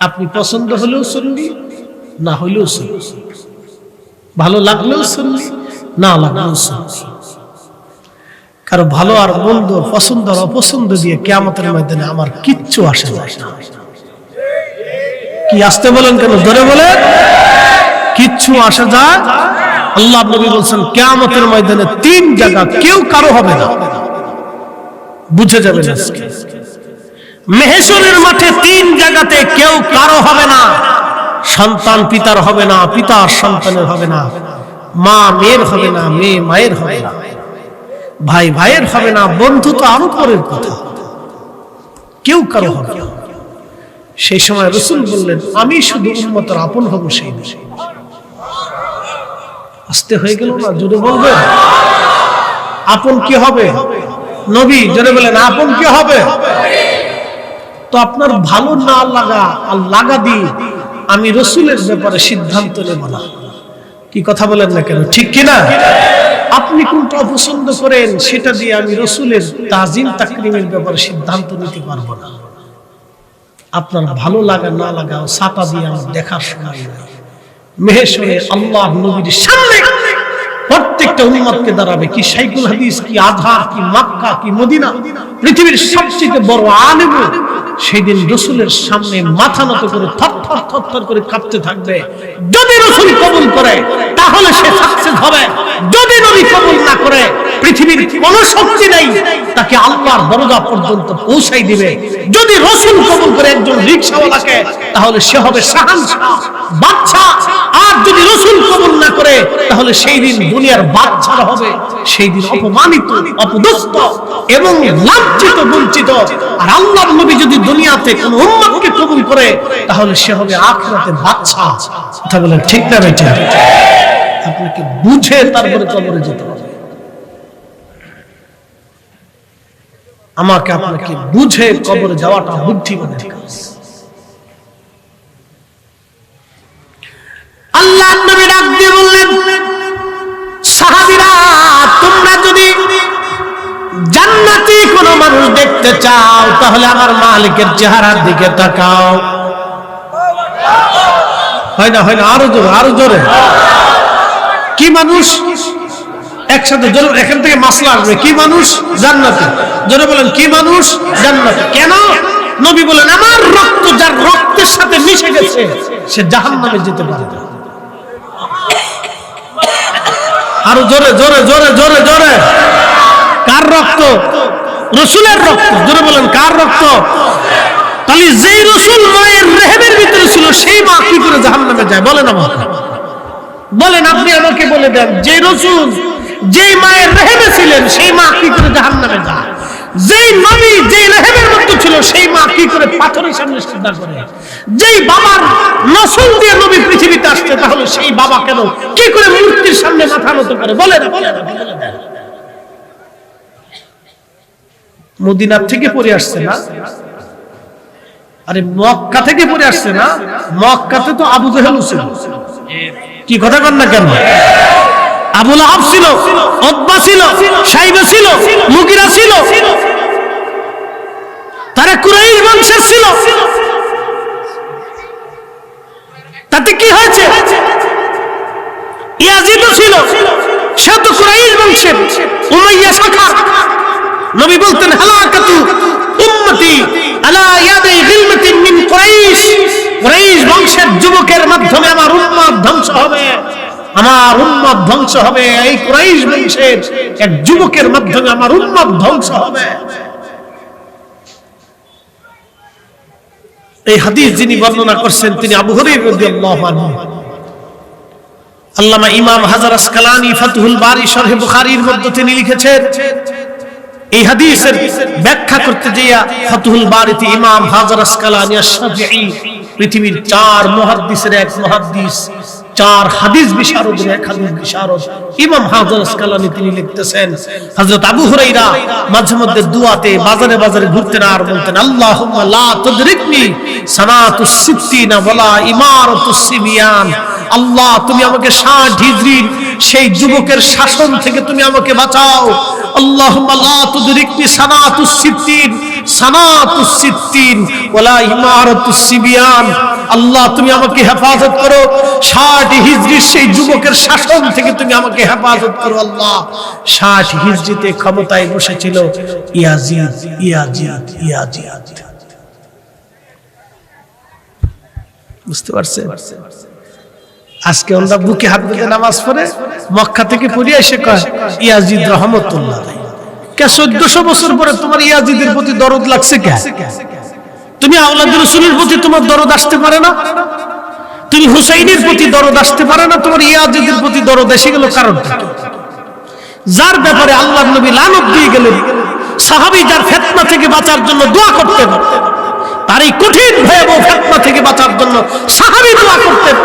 আপনি পছন্দ হলেও শুনবি না হলেও শুনবি ভালো লাগলেও শুনবি না লাগলেও শুনবি কারও ভালো আর মন্দ, পছন্দ আর অপছন্দ দিয়ে কেয়ামতের ময়দানে আমার কিচ্ছু আসে না। কি আসতে বলেন কেন? ধরে বলেন, কিচ্ছু আসা যায় আল্লাহ নবী বলছেন, কেয়ামতের ময়দানে তিন জায়গা কেউ কারও হবে না। বুঝে যাবেন আজকে। মেহেশ্বরের মাঠে তিন জায়গাতে কেউ কারও হবে না। সন্তান পিতার হবে না পিতা সন্তানের হবে না। মা মেয়ের হবে না, মেয়ে মায়ের হবে না। ভাই ভাইয়ের হবে না, বন্ধু তো আরও পরের কথা। কেউ কারও হবে না। সেই সময় রসুল বললেন, আমি শুধু উন্মতর আপন হব সেই দিন। আসতে হয়ে গেল না, জোরে বলবেন আপন কি হবে? নবী জোরে বলেন আপন কি হবে? তো আপনার ভালো না লাগা আর লাগা দিয়ে আমি রসুলের ব্যাপারে সিদ্ধান্ত নেব না। কি কথা বলেন না কেন? ঠিক কিনা? আপনি কোনটা অপছন্দ করেন, সেটা দিয়ে আমি রসুলের তাজিম তাকরিমের ব্যাপারে সিদ্ধান্ত নিতে পারব না। আপনার ভালো লাগা না লাগা সাপা দিয়ে আমার দেখার সময় মেহেশ্বরে আল্লাহ নবীর সামনে প্রত্যেকটা উন্মতকে দাঁড়াবে কি সাইকুল হাদিস, কি আধার কি মাক্কা, কি মদিনা? পৃথিবীর সবচেয়ে বড় আলেম সেই দিন রসুলের সামনে মাথা নত করে থর থর থর থর করে কাঁপতে থাকবে। যদি রসুল কবুল করে, তাহলে সে সাকসেস হবে। যদি নবী কবুল না করে, পৃথিবীর কোন শক্তি নেই, তাকে আল্লাহর দরজা পর্যন্ত পৌঁছাই দিবে। যদি রসুল কবুল করে একজন রিক্সাওয়ালাকে, তাহলে সে হবে শাহানশাহ বাচ্চা আর যদি রসুল কবুল না করে, তাহলে সেই দিন দুনিয়ার বাচ্চারা হবে। সেই দিন অপমানিত, অপদস্থ এবং লাঞ্ছিত, বঞ্চিত। আর আল্লাহর নবী যদি দুনিয়াতে কোন উম্মতকে কবুল করে, তাহলে সে হবে আখিরাতে বাচ্চা। কথা বলেন ঠিক না বেটা? আপনাকে বুঝে তারপরে কবরে যেতে হবে। আমাকে আপনাকে বুঝে কবরে যাওয়াটা বুদ্ধিমানের কাজ। আল্লাহ নবী ডাক দিয়ে বললেন, সাহাবীরা, তোমরা যদি জান্নাতি কোন মানুষ দেখতে চাও, তাহলে আমার মালিকের চেহারার দিকে তাকাও। হয় না হয় না, আরও জোরে আরও জোরে। কি মানুষ? একসাথে জোরে, এখান থেকে মাসলা আসবে। কি মানুষ? জান্নাতি। জোরে বলেন, কি মানুষ? জান্নাতি। কেন? নবী বলেন, আমার রক্ত, যার রক্তের সাথে মিশে গেছে, সে জাহান্নামে যেতে পারে না। আরও জোরে জোরে জোরে জোরে জোরে। কার রক্ত? রসুলের রক্ত। জোরে বলেন, কার রক্ত? তাহলে যেই রসুল মায়ের রেহেমের ভিতরে ছিল, সেই মা কি করে জাহান নামে যায়? বলেন আমাকে। বলেন, আপনি আমাকে বলে দেন যে রসুল যেই মায়ের রেহেমে ছিলেন, সেই মা কি করে জাহান নামে যায়? যেই নবী যেই মধ্যে ছিল, সেই মা কি করে পাথরের সামনে সিদ্ধা করে? যেই বাবার দিয়ে নবী পৃথিবীতে আসছে, তাহলে সেই বাবা কেন কি করে মূর্তির সামনে মাথা নত করে? বলে না বলে না মদিনার থেকে পড়ে আসছে না? আরে মক্কা থেকে পড়ে আসছে না? মক্কাতে তো আবু জেহেল ছিল। কি কথা কন না কেন? আবুল আহাব ছিল অব্বা ছিল সাইবা ছিল মুগিরা ছিল। তারা কুরাইশ বংশের ছিল তাতে কি হয়েছে? ইয়াজিদও ছিল সে তো কুরাইশ বংশের। উমাইয়া শাখা। নবী বলতেন হালাকাতু উম্মতি আলা ইয়াদি গিলমাতিন মিন কুরাইশ। কুরাইশ বংশের যুবকের মাধ্যমে আমার উম্মত ধ্বংস হবে আমার উম্মত ধ্বংস হবে। এই কুরাইশ বংশের এক যুবকের মাধ্যমে আমার উম্মত ধ্বংস হবে। এই হাদিস যিনি বর্ণনা করছেন, তিনি আবু হুরায়রা রাদিয়াল্লাহু আনহু। আল্লামা ইমাম হাজার আসকালানি ফাতহুল বারি শরহে বুখারীর মধ্যে তিনি লিখেছেন, এই হাদিসের ব্যাখ্যা করতে যাইয়া ফাতহুল বারিতে ইমাম হাজার আসকালানি আশ-শাফিঈ পৃথিবীর চার মুহাদ্দিসের এক মুহাদ্দিস চার হাদিস বিশারদের এক হাদিস বিশারদ। ইমাম হাজার আসকালানি তিনি লিখতেছেন আবু হুরাইরা মাঝে মধ্যে দুয়াতে, বাজারে বাজারে ঘুরতেন আর বলতেন, আল্লাহুম্মা লা তুদরিকনি সিত্তিনা ওয়ালা সিবিয়ান। আল্লাহ, তুমি আমাকে ষাট হিজরির সেই যুবকের শাসন থেকে তুমি আমাকে বাঁচাও। আল্লাহুম্মা লা তুদরিকনি সানাতুস সিত্তিন। আল্লাহ, তুমি আমাকে হেফাজত করো। ষাট হিজরির সেই যুবকের শাসন থেকে তুমি আমাকে হেফাজত করো, আল্লাহ। ষাট হিজরিতে ক্ষমতায় বসেছিল ইয়াজিদ ইয়াজিদ ইয়াজিদ। বুঝতে আজকে আমরা বুকে হাত নামাজ পড়ে মক্কা থেকে পড়ে এসে কয়, ইয়াজিদ রহমতুল্লাহ। কে চোদ্দশো বছর পরে তোমার ইয়াজিদের প্রতি দরদ লাগছে কে? তুমি আওলাদ প্রতি তোমার দরদ আসতে পারে না? তুমি হুসাইনের প্রতি দরদ আসতে পারে না? তোমার ইয়াজিদের প্রতি দরদ এসে গেল কারণটা কি? যার ব্যাপারে আল্লাহ নবী লানত দিয়ে গেলেন। সাহাবী যার ফেতনা থেকে বাঁচার জন্য দোয়া করতেন। তার এই কঠিন ভয়াবহ ফেতনা থেকে বাঁচার জন্য সাহাবী দোয়া করতেন।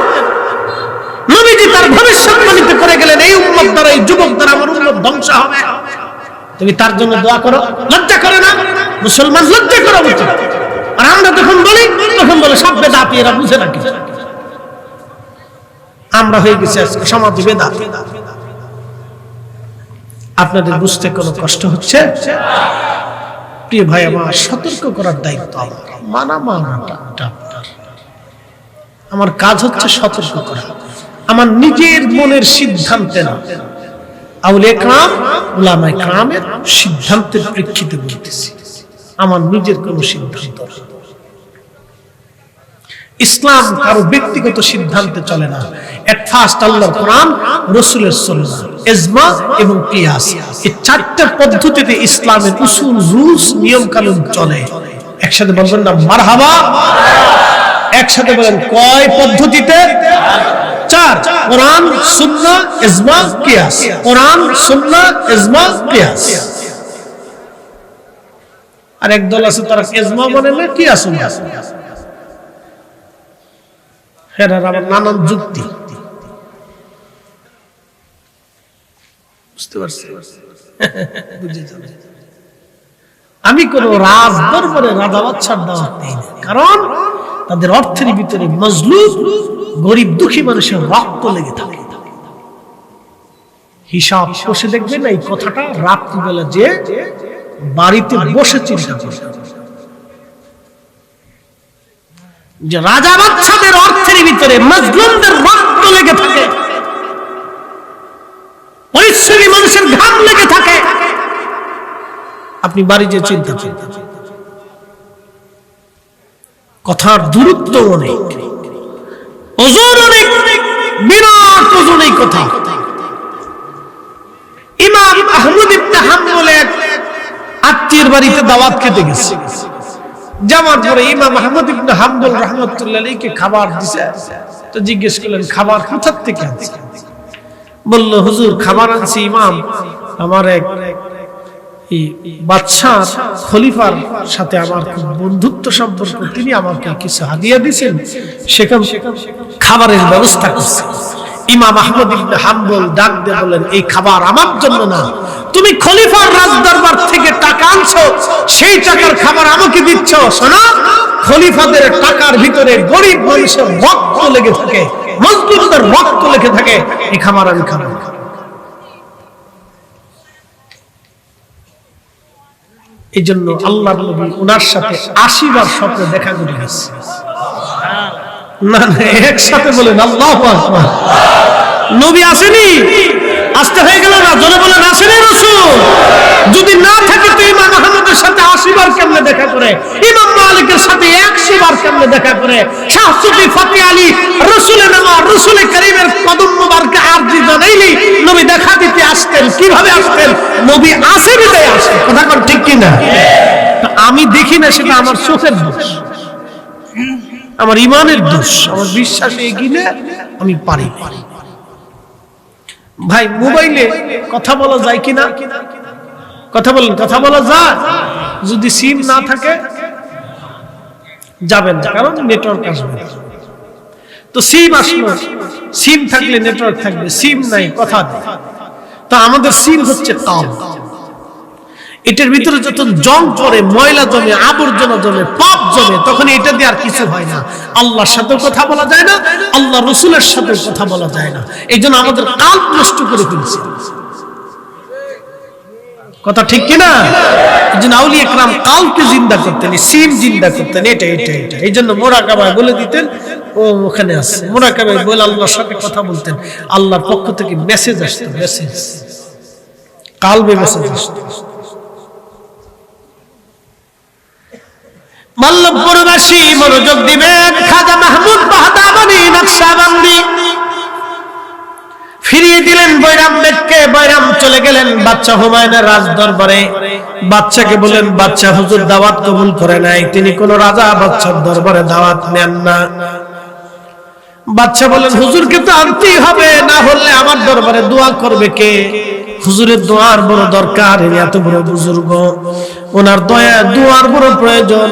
নবীজি তার ভবিষ্যৎবাণীতে করে গেলেন, এই উম্মত দ্বারা, এই যুবক দ্বারা আমার উম্মত ধ্বংস হবে। তুমি তার জন্য দোয়া করো, লজ্জা করে না? মুসলমান লজ্জা করা উচিত আর আমরা যখন বলি, তখন বলে, সব বেদাতি এরা বুঝে না কিছু। আমরা হয়ে গেছি আজকে সমাজে বেদাতি আপনাদের বুঝতে কোনো কষ্ট হচ্ছে? প্রিয় ভাই, আমার সতর্ক করার দায়িত্ব আমার। মানা মানাটা আমার কাজ হচ্ছে সতর্ক করা। আমার নিজের মনের সিদ্ধান্তে না। আউলে সিদ্ধান্তের প্রেক্ষিতে বলতেছি, আমার নিজের কোন সিদ্ধান্ত ইসলাম কারও ব্যক্তিগত সিদ্ধান্তে চলে না। এবং পদ্ধতিতে ইসলামের উসুল, রুলস নিয়ম কানুন চলে। একসাথে বলবেন না, মারহাবা। একসাথে বলেন, কয় পদ্ধতিতে? চার কোরআন সুন্নাহ ইজমা কিয়াস। কোরআন সুন্নাহ ইজমা কিয়াস। আর এক দল আছে তারা ইজমা মানে না কিয়াস মানে হেরার আবার নানান যুক্তি। বুঝতে পারছি। আমি কোন রাজ দরবারে রাজা বাচ্চার দাওয়াত নেই। কারণ তাদের অর্থের ভিতরে মজলুম, গরিব, দুঃখী মানুষের রক্ত লেগে থাকে। হিসাব বসে দেখবেন এই কথাটা রাত্রিবেলা যে বাড়িতে বসে চিন্তা করবে যে রাজা বাচ্চাদের অর্থের ভিতরে মজলুমদের রক্ত লেগে থাকে। পরিশ্রমী মানুষের ঘাম লেগে থাকে। আপনি বাড়ি যে চিন্তা চিন্তা কথার দূরত্ব অনেক ওজন অনেক বিরাট ওজন এই কথা। ইমাম আহমদ ইবনে হাম্বলের আত্মীয়ের বাড়িতে দাওয়াত খেতে গেছে। যাওয়ার পরে ইমাম আহমদ ইবনে হাম্বল রহমতুল্লাহ আলাইহিকে খাবার দিছে। তো জিজ্ঞেস করলেন, খাবার কোথার থেকে আনছে বলল, হুজুর, খাবার আনছি ইমাম। আমার এক এই বাদশাহ খলিফার সাথে আমার খুব বন্ধুত্ব সম্পর্ক। তিনি আমাকে কিছু হাদিয়া দিয়েছেন খাবারের ব্যবস্থা ইমাম আহমদ ইবনে হাম্বল ডাক দিয়ে এই খাবার আমার জন্য না। তুমি খলিফার রাজদরবার থেকে টাকা আনছো, সেই টাকার খাবার আমাকে দিচ্ছ। শোনো, খলিফাদের টাকার ভিতরে গরিব মানুষের রক্ত লেগে থাকে, মজদুরদের রক্ত লেগে থাকে। এই খাবার আমি খাব এই জন্য আল্লাহ নবী ওনার সাথে আশিবার স্বপ্নে দেখা করে গেছে না না একসাথে বলেন আল্লাহ নবী আসেনি? আসতে হয়ে গেল না? জনে বলেন আসেনি রসুল? যদি না থাকে তো ইমাম আহমদের সাথে আশিবার কেমনে দেখা করে? ইমাম মালিকের সাথে একশো বার কেমনে দেখা করে? শাহসুফি ফতি আলী রসুলের নামা, রসুলের করিমের কদম মুবারকে আরজি জানাইলি নবী দেখা দিতে আসতেন। কীভাবে আসতেন? নবী আসে বিদায় আসে কথা কর ঠিক কিনা? আমি দেখি না, সেটা আমার চোখের দোষ। আমার ইমানের দোষ। আমার বিশ্বাসে এগিয়ে আমি পারি ভাই, মোবাইলে কথা বলা যায় কিনা? কথা বলেন, কথা বলা যায়? যদি সিম না থাকে যাবেন না কারণ নেটওয়ার্ক আসবে। তো সিম আসলো। সিম থাকলে নেটওয়ার্ক থাকবে সিম নাই কথা নেই। তো আমাদের সিম হচ্ছে কাল এটার ভিতরে যত জং পড়ে ময়লা জমে আবর্জনা জমে পাপ জমে তখন এটা দিয়ে আর কিছু হয় না। আল্লাহর সাথেও কথা বলা যায় না আল্লাহ রসুলের সাথেও কথা বলা যায় না। এই আমাদের কাল নষ্ট করে ফেলছে। কথা ঠিক কিনা? এই জন্য আউলি একরাম কালকে জিন্দা করতেন সিন জিন্দা করতেন, এটা এটা এটা। এই জন্য মোরাকাবায় বলে দিতেন, ও ওখানে আছে। মোরাকাবায় বলে আল্লাহর সাথে কথা বলতেন, আল্লাহর পক্ষ থেকে মেসেজ আসতো মেসেজ কালবে মেসেজ আসতো। মল্লভপুরবাসী মনোযোগ দিবেন, খাজা মাহমুদ বাহাদাবানি নকশাবন্দি। ফিরিয়ে দিলেন বৈরাম বেগকে, বৈরাম চলে গেলেন বাচ্চা হুমায়ুনের রাজ বাচ্চাকে বলেন বাচ্চা হুজুর দাওয়াত কবুল করে নাই, তিনি কোন রাজা বাচ্চার দরবারে দাওয়াত নেন না। বাচ্চা বলেন হুজুরকে তো আনতেই হবে, না হলে আমার দরবারে দোয়া করবে কে? হুজুরের দোয়ার বড় দরকার এত বড় বুজুর্গ। ওনার দয়া, দোয়ার বড় প্রয়োজন।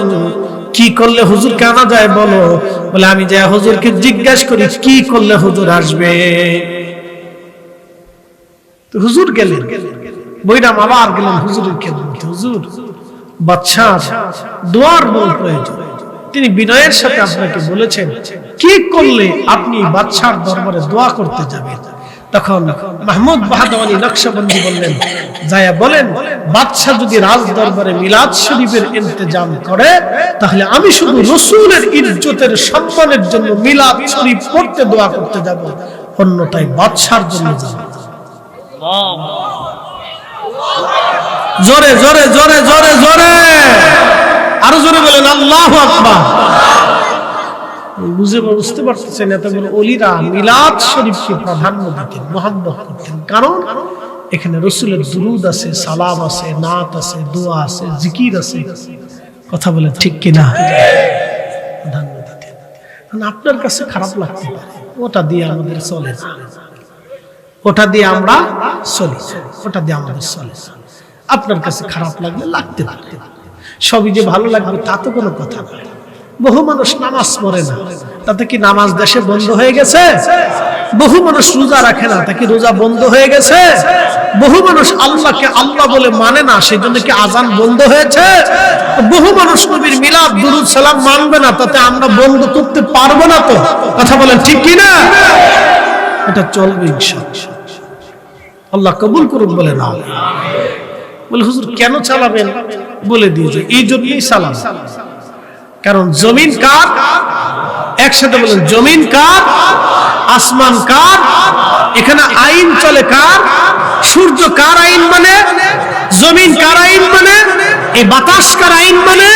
কি করলে হুজুর আনা যায় বলো? বলে, আমি যাই হুজুরকে জিজ্ঞাসা করি, কি করলে হুজুর আসবে? হুজুর গেলেন। বইরাম আবার গেলেন হুজুরের খেদমতে। হুজুর বাচ্চার দোয়ার বড় প্রয়োজন। তিনি বিনয়ের সাথে আপনাকে বলেছেন, কি করলে আপনি বাচ্চার দরবারে দোয়া করতে যাবেন? তখন মাহমুদ বাহাদুর নকশবন্দি বললেন, যায়া বলেন, বাদশাহ যদি রাজ দরবারে মিলাদ শরীফের ইন্তজাম করে, তাহলে আমি শুধু রসুলের ইজ্জতের সম্মানের জন্য মিলাদ শরীফ পড়তে দোয়া করতে যাব অন্যটাই বাদশার জন্য যাব। জোরে জোরে জোরে জোরে জোরে। আরও জোরে বলেন, আল্লাহ বুঝে বুঝতে পারতেছেন এতগুলো অলিরা মিলাদ শরীফকে প্রাধান্য দিতেন মোহাম্মত করতেন? কারণ এখানে রসুলের দুরুদ আছে, সালাম আছে, নাত আছে, দোয়া আছে, জিকির আছে। কথা বলে ঠিক কিনা? প্রাধান্য দিতেন। আপনার কাছে খারাপ লাগতে পারে, ওটা দিয়ে আমাদের চলে। না ওটা দিয়ে আমরা চলি, ওটা দিয়ে আমাদের চলে। আপনার কাছে খারাপ লাগলে লাগতে পারে। সবই যে ভালো লাগবে তা তো কোনো কথা না। বহু মানুষ নামাজ পড়ে না, তাতে কি নামাজ দেশে বন্ধ হয়ে গেছে? বহু মানুষ রোজা রাখে না তা কি রোজা বন্ধ হয়ে গেছে? বহু মানুষ আল্লাহকে আল্লাহ বলে মানে না সেই জন্য কি আজান বন্ধ হয়েছে? বহু মানুষ নবীর মিলাদ, দুরুদ, সালাম মানবে না, তাতে আমরা বন্ধ করতে পারব না তো। কথা বলেন ঠিক কি না এটা চলবে আল্লাহ কবুল করুন বলে না। বলে, হুজুর, কেন চালাবেন? বলে দিয়েছে এই জন্যই চালান। কারণ জমিন কার? একসাথে বলেন, জমিন কার? আসমান কার? এখানে আইন চলে কার? সূর্য কার আইন মানে? জমিন কার আইন মানে? এই বাতাস কার আইন মানে?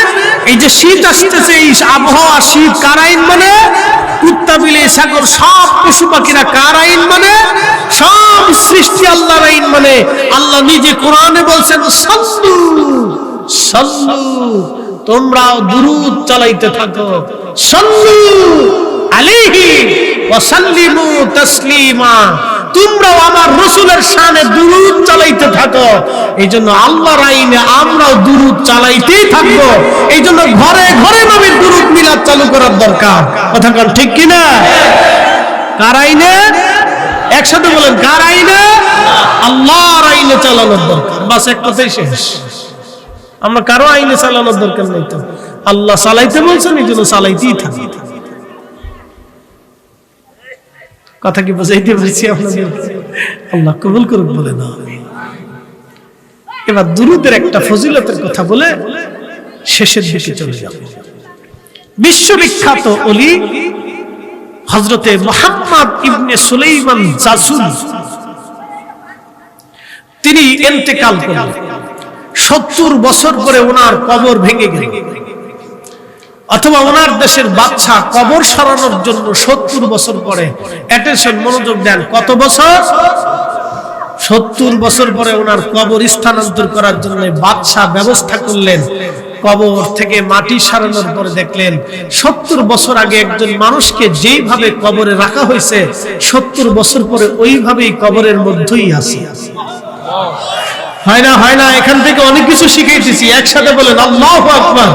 এই যে শীত আসতেছে, এই আবহাওয়া শীত কার আইন মানে? কুত্তা, বিলে, সাগর, সব পশু পাখিরা কার আইন মানে? সব সৃষ্টি আল্লাহর আইন মানে। আল্লাহ নিজে কোরআনে বলছেন, সাল্লু সাল্লু, তোমরাও দুরুদ চালাইতে থাকো। সাল্লু আলাইহি ওয়া সাল্লিমু তাসলিমা। তোমরাও আমার রসুলের শানে দুরুদ চালাইতে থাকো। এই জন্য আল্লাহর আইনে আমরাও দুরুদ চালাইতেই থাকব। এই জন্য ঘরে ঘরে নবীর দুরুদ মিলাদ চালু করার দরকার। কথা ঠিক কিনা? কার আইনে? একসাথে বলেন, কার আইনে? আল্লাহর আইনে চালানোর দরকার। বাস এক কথাই শেষ। আমরা কারও আইনে চালানোর দরকার নেই তো। আল্লাহ চালাইতে বলছেন, এই জন্য চালাইতেই থাকি কথা কি বোঝাইতে পারছি আপনাদের? আল্লাহ কবুল করুক বলে না। এবার দুরুদের একটা ফজিলতের কথা বলে শেষের দিকে চলে যাব। বিশ্ববিখ্যাত অলি হজরতে মোহাম্মদ ইবনে সুলাইমান জাসুল। তিনি এন্তেকাল করলেন। সত্তর বছর পরে ওনার কবর ভেঙে গেল। অথবা ওনার দেশের বাচ্চা কবর সরানোর জন্য সত্তর বছর পরে অ্যাটেনশন মনোযোগ দেন। কত বছর? সত্তর বছর পরে ওনার কবর স্থানান্তর করার জন্য বাচ্চা ব্যবস্থা করলেন। কবর থেকে মাটি সারানোর পরে দেখলেন, সত্তর বছর আগে একজন মানুষকে যেইভাবে কবরে রাখা হয়েছে, সত্তর বছর পরে ওইভাবেই কবরের মধ্যেই আছে। হয় না হয় না, এখান থেকে অনেক কিছু শিখাইতেছি একসাথে বলেন, আল্লাহ আকবার।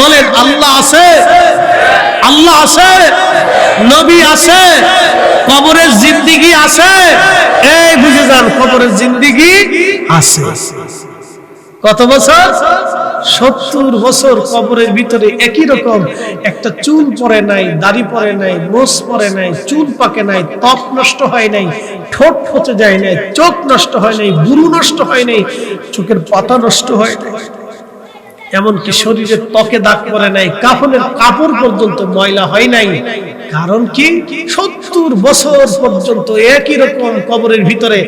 বলেন, আল্লাহ আছে। আল্লাহ আছে। নবী আছে। কবরের জিন্দিগি আছে। এই বুঝে যান, কবরের জিন্দিগি আছে। কত বছর? সত্তর বছর কবরের ভিতরে একই রকম। একটা চুল পরে নাই, দাড়ি পরে নাই মোষ পরে নাই, চুল পাকে নাই, ত্বক নষ্ট হয় নাই, ঠোঁট ফচে যায় নাই, চোখ নষ্ট হয় নাই গুরু নষ্ট হয় নাই, চোখের পাতা নষ্ট হয় নাই। এমনকি শরীরের ত্বকে দাগ পরে নাই, কাফনের কাপড় পর্যন্ত ময়লা হয় নাই। কারণ কি? সত্তর বছর পর্যন্ত একই রকম কবরের ভিতরে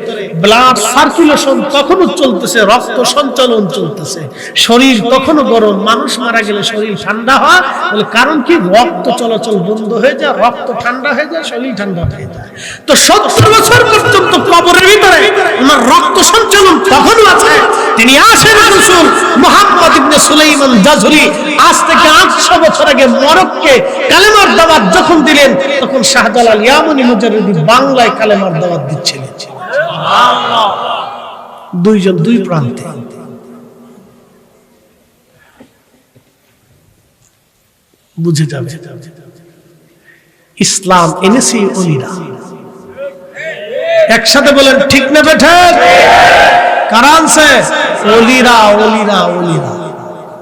ব্লাড সার্কুলেশন তখনও চলতেছে, রক্ত সঞ্চালন চলতেছে। শরীর তখনও গরম, মানুষ মারা গেলে শরীর ঠান্ডা হয়। বলে কারণ কি? রক্ত চলাচল বন্ধ হয়ে যায়, রক্ত ঠান্ডা হয়ে যায়, শরীর ঠান্ডা হয়ে যায়। তো সত্তর বছর পর্যন্ত কবরের ভিতরে ওনার রক্ত সঞ্চালন তখনও আছে। তিনি আসেন রসুল মোহাম্মদ ইবনে সুলাইমান জাজুরি। আজ থেকে আটশো বছর আগে মরক্কে কালেমার দাওয়াত যখন দিলেন, তখন শাহজালাল ইয়ামনি মুজারিদি বাংলায় কালেমার দাওয়াত দিচ্ছিলেন। দুইজন, দুই প্রান্তে। বুঝে যাবে। ইসলাম এনেছি অলিরা। একসাথে বলেন ঠিক না বেঠে? কারণ সে অলিরা অলিরা অলিরা